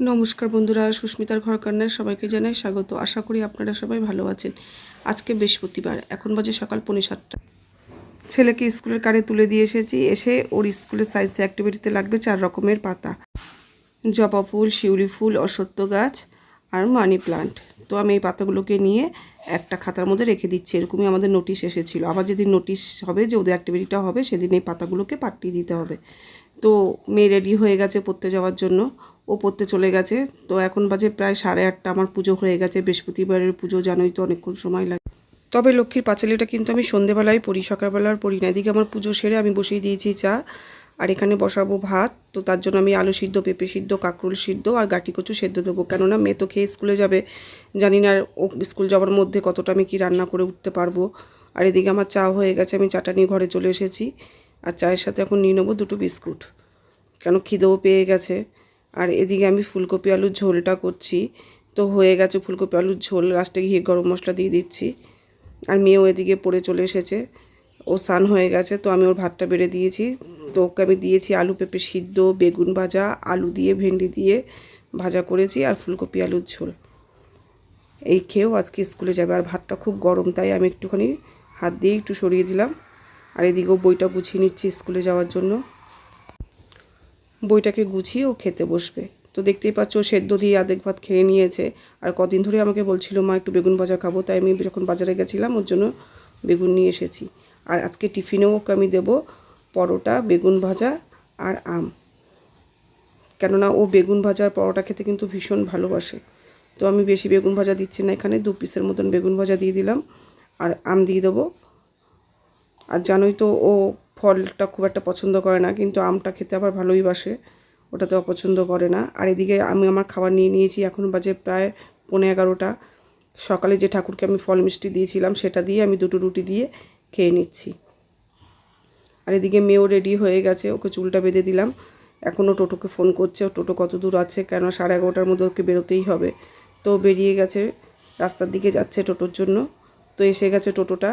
নমস্কার বন্ধুরা, সুস্মিতার ঘর কন্যার সবাইকে জানাই স্বাগত। আশা করি আপনারা সবাই ভালো আছেন। আজকে বৃহস্পতিবার, এখন বাজে সকাল পৌনে সাতটা। ছেলেকে স্কুলের কারে তুলে দিয়ে এসেছি। এসে ওর স্কুলের সায়েন্স অ্যাক্টিভিটিতে লাগবে চার রকমের পাতা। জবা ফুল, শিউলি ফুল অসত্য গাছ আর মানি প্লান্ট তো আমি এই পাতাগুলোকে নিয়ে একটা খাতার মধ্যে রেখে দিচ্ছি। এরকমই আমাদের নোটিশ এসেছিল। আবার যেদিন নোটিশ হবে যে ওদের অ্যাক্টিভিটিটা হবে, সেদিন এই পাতাগুলোকে পাঠিয়ে দিতে হবে। তো মেয়ে রেডি হয়ে গেছে পড়তে যাওয়ার জন্য। ও পড়তে চলে গেছে। তো এখন বাজে প্রায় সাড়ে আটটা। আমার পুজো হয়ে গেছে। বৃহস্পতিবারের পুজো জানোই তো অনেকক্ষণ সময় লাগে। তবে লক্ষ্মীর পাঁচালিটা কিন্তু আমি সন্ধেবেলায় পড়ি সকালবেলা আর পড়ি না। এদিকে আমার পুজো সেরে আমি বসিয়ে দিয়েছি চা আর এখানে বসাবো ভাত। তো তার জন্য আমি আলু সিদ্ধ, পেঁপে সিদ্ধ, কাঁকরুল সিদ্ধ আর গাটি কচু সেদ্ধ দেবো। কেননা মেয়ে তো খেয়ে স্কুলে যাবে। জানি না ও স্কুল যাওয়ার মধ্যে কতটা আমি কি রান্না করে উঠতে পারব। আর এদিকে আমার চা হয়ে গেছে। আমি চাটা নিয়ে ঘরে চলে এসেছি। আর চায়ের সাথে এখন নিয়ে নেব দুটো বিস্কুট। কেন খিদেও পেয়ে গেছে। আর এদিকে আমি ফুলকপি আলুর ঝোলটা করছি। তো হয়ে গেছে ফুলকপি আলুর ঝোল, লাস্টে গিয়ে গরম মশলা দিয়ে দিচ্ছি। আর মেয়েও এদিকে পড়ে চলে এসেছে। ও সান হয়ে গেছে, তো আমি ওর ভাতটা বেড়ে দিয়েছি। তো ওকে আমি দিয়েছি আলু পেঁপে সিদ্ধ, বেগুন ভাজা, আলু দিয়ে, ভেন্ডি দিয়ে ভাজা করেছি আর ফুলকপি আলুর ঝোল। এই খেয়েও আজকে স্কুলে যাবে। আর ভাতটা খুব গরম, তাই আমি একটুখানি হাত দিয়ে একটু সরিয়ে দিলাম। আর এদিকেও বইটা গুছিয়ে নিচ্ছি স্কুলে যাওয়ার জন্য। বইটাকে গুছিয়ে ও খেতে বসবে। তো দেখতেই পাচ্ছ সেদ্ধ দিয়ে আধেক ভাত খেয়ে নিয়েছে। আর কদিন ধরে আমাকে বলছিল, মা, একটু বেগুন ভাজা খাব। তাই আমি যখন বাজারে গেছিলাম, ওর জন্য বেগুন নিয়ে এসেছি। আর আজকে টিফিনেও ওকে আমি দেবো পরোটা, বেগুন ভাজা আর আম। কেননা ও বেগুন ভাজা আর পরোটা খেতে কিন্তু ভীষণ ভালোবাসে। তো আমি বেশি বেগুন ভাজা দিচ্ছি না এখানে, দু পিসের মতন বেগুন ভাজা দিয়ে দিলাম। আর আম দিয়ে দেবো। আর জানোই তো ও ফলটা খুব একটা পছন্দ করে না, কিন্তু আমটা খেতে আবার ভালোই বাসে ওটা তো অপছন্দ করে না। আর এদিকে আমি আমার খাবার নিয়ে নিয়েছি, এখন বাজে প্রায় পৌনে এগারোটা। সকালে যে ঠাকুরকে আমি ফল মিষ্টি দিয়েছিলাম, সেটা দিয়ে আমি দুটো রুটি দিয়ে খেয়ে নিচ্ছি। আর এদিকে মেয়েও রেডি হয়ে গেছে, ওকে চুলটা বেঁধে দিলাম। এখনও টোটোকে ফোন করছে, ও টোটো কত দূর আছে, কেন সাড়ে এগারোটার মধ্যে ওকে বেরোতেই হবে। তো বেরিয়ে গেছে, রাস্তার দিকে যাচ্ছে টোটোর জন্য। তো এসে গেছে টোটোটা।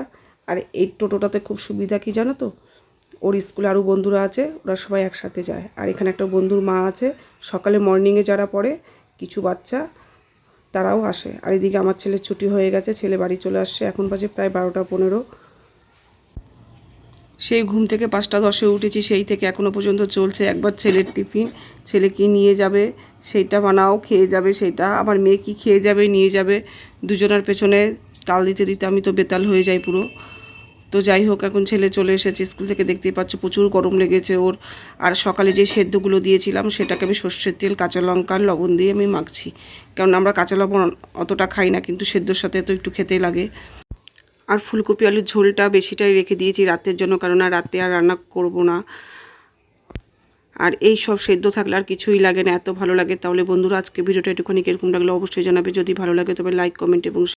আর এই টোটোটাতে খুব সুবিধা কি জানো তো? ওর স্কুলে আরও বন্ধুরা আছে, ওরা সবাই একসাথে যায়। আর এখানে একটা বন্ধুর মা আছে, সকালে মর্নিংয়ে যারা পড়ে, কিছু বাচ্চা, তারাও আসে। আর এদিকে আমার ছেলের ছুটি হয়ে গেছে, ছেলে বাড়ি চলে আসছে, এখন বাজে প্রায় বারোটা পনেরো। সেই ঘুম থেকে পাঁচটা দশে উঠেছি, সেই থেকে এখনও পর্যন্ত চলছে একবার ছেলের টিফিন। ছেলে কি নিয়ে যাবে সেইটা বানাও, খেয়ে যাবে সেইটা আবার মেয়ে কি খেয়ে যাবে, নিয়ে যাবে। দুজনের পেছনে তাল দিতে দিতে আমি তো বেতাল হয়ে যাই পুরো। তো যাই হোক, এখন ছেলে চলে এসেছে, স্কুল থেকে দেখতেই পাচ্ছ প্রচুর গরম লেগেছে ওর। আর সকালে যে সেদ্ধগুলো দিয়েছিলাম, সেটাকে আমি সর্ষের তেল, কাঁচা লঙ্কার লবণ দিয়ে আমি মাখছি। কারণ আমরা কাঁচা লবণ অতটা খাই না, কিন্তু সেদ্ধর সাথে তো একটু খেতে লাগে। আর ফুলকপি আলুর ঝোলটা বেশিটাই রেখে দিয়েছি রাতের জন্য, কারণ আর রাতে আর রান্না করব না। আর এই সব সেদ্ধ থাকলে আর কিছুই লাগে না, এত ভালো লাগে। তাহলে বন্ধুরা আজকে ভিডিওটা একটুখানি কীরকম লাগল অবশ্যই জানাবে। যদি ভালো লাগে তবে লাইক কমেন্ট এবং